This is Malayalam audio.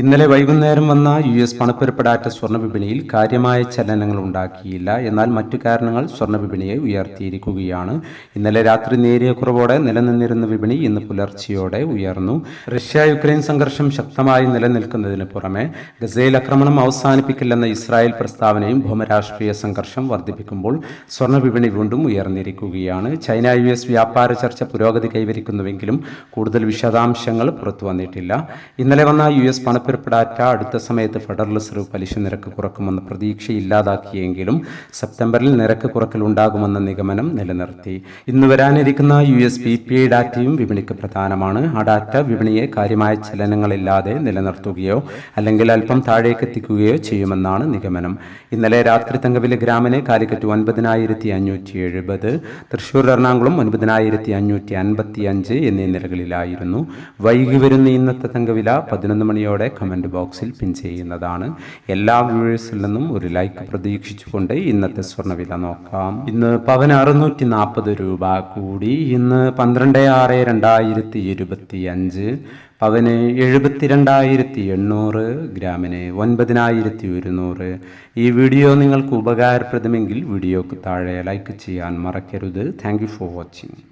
ഇന്നലെ വൈകുന്നേരം വന്ന യു എസ് പണപ്പെരുപ്പടാറ്റ സ്വർണ വിപണിയിൽ കാര്യമായ ചലനങ്ങൾ ഉണ്ടാക്കിയില്ല. എന്നാൽ മറ്റു കാരണങ്ങൾ സ്വർണ വിപണിയെ ഉയർത്തിയിരിക്കുകയാണ്. ഇന്നലെ രാത്രി നേരിയ കുറവോടെ നിലനിന്നിരുന്ന വിപണി ഇന്ന് പുലർച്ചെയോടെ ഉയർന്നു. റഷ്യ യുക്രൈൻ സംഘർഷം ശക്തമായി നിലനിൽക്കുന്നതിന് പുറമെ ഗസയിൽ ആക്രമണം അവസാനിപ്പിക്കില്ലെന്ന ഇസ്രായേൽ പ്രസ്താവനയും ഭൗമരാഷ്ട്രീയ സംഘർഷം വർദ്ധിപ്പിക്കുമ്പോൾ സ്വർണ വിപണി വീണ്ടും ഉയർന്നിരിക്കുകയാണ്. ചൈന യു എസ് വ്യാപാര ചർച്ച പുരോഗതി കൈവരിക്കുന്നുവെങ്കിലും കൂടുതൽ വിശദാംശങ്ങൾ പുറത്തു വന്നിട്ടില്ല ഇന്നലെ വന്ന യു എസ് പണപ്പെരുപ്പടാറ്റ അടുത്ത സമയത്ത് ഫെഡറൽ റിസർവ് പലിശ നിരക്ക് കുറക്കുമെന്ന പ്രതീക്ഷയില്ലാതാക്കിയെങ്കിലും സെപ്റ്റംബറിൽ നിരക്ക് കുറക്കൽ ഉണ്ടാകുമെന്ന നിഗമനം നിലനിർത്തി. ഇന്ന് വരാനിരിക്കുന്ന U S B P I ഡാറ്റയും വിപണിക്ക് പ്രധാനമാണ്. ആ ഡാറ്റ വിപണിയെ കാര്യമായ ചലനങ്ങളില്ലാതെ നിലനിർത്തുകയോ അല്ലെങ്കിൽ അല്പം താഴേക്ക് എത്തിക്കുകയോ ചെയ്യുമെന്നാണ് നിഗമനം. ഇന്നലെ രാത്രി തങ്കവിലെ ഗ്രാമിന് കാലിക്കറ്റ് ഒൻപതിനായിരത്തി അഞ്ഞൂറ്റി എഴുപത് തൃശൂർ എറണാകുളം ഒൻപതിനായിരത്തി അഞ്ഞൂറ്റി അൻപത്തി അഞ്ച് എന്നീ നിലകളിലായിരുന്നു. വൈകി വരുന്ന ഇന്നത്തെ തങ്കവില പതിനൊന്ന് മണിയോടെ കമന്റ് ബോക്സിൽ പിൻ ചെയ്യുന്നതാണ്. എല്ലാ വ്യൂവേഴ്സിൽ നിന്നും ഒരു ലൈക്ക് പ്രതീക്ഷിച്ചുകൊണ്ട് ഇന്നത്തെ സ്വർണവില നോക്കാം. ഇന്ന് പവന് അറുന്നൂറ്റി നാൽപ്പത് രൂപ കൂടി. ഇന്ന് പന്ത്രണ്ട് ആറ് രണ്ടായിരത്തി ഇരുപത്തി അഞ്ച് പവന് എഴുപത്തിരണ്ടായിരത്തി എണ്ണൂറ് ഗ്രാമിന് ഒൻപതിനായിരത്തി ഒരുന്നൂറ് ഈ വീഡിയോ നിങ്ങൾക്ക് ഉപകാരപ്രദമെങ്കിൽ വീഡിയോക്ക് താഴെ ലൈക്ക് ചെയ്യാൻ മറക്കരുത്. Thank for watching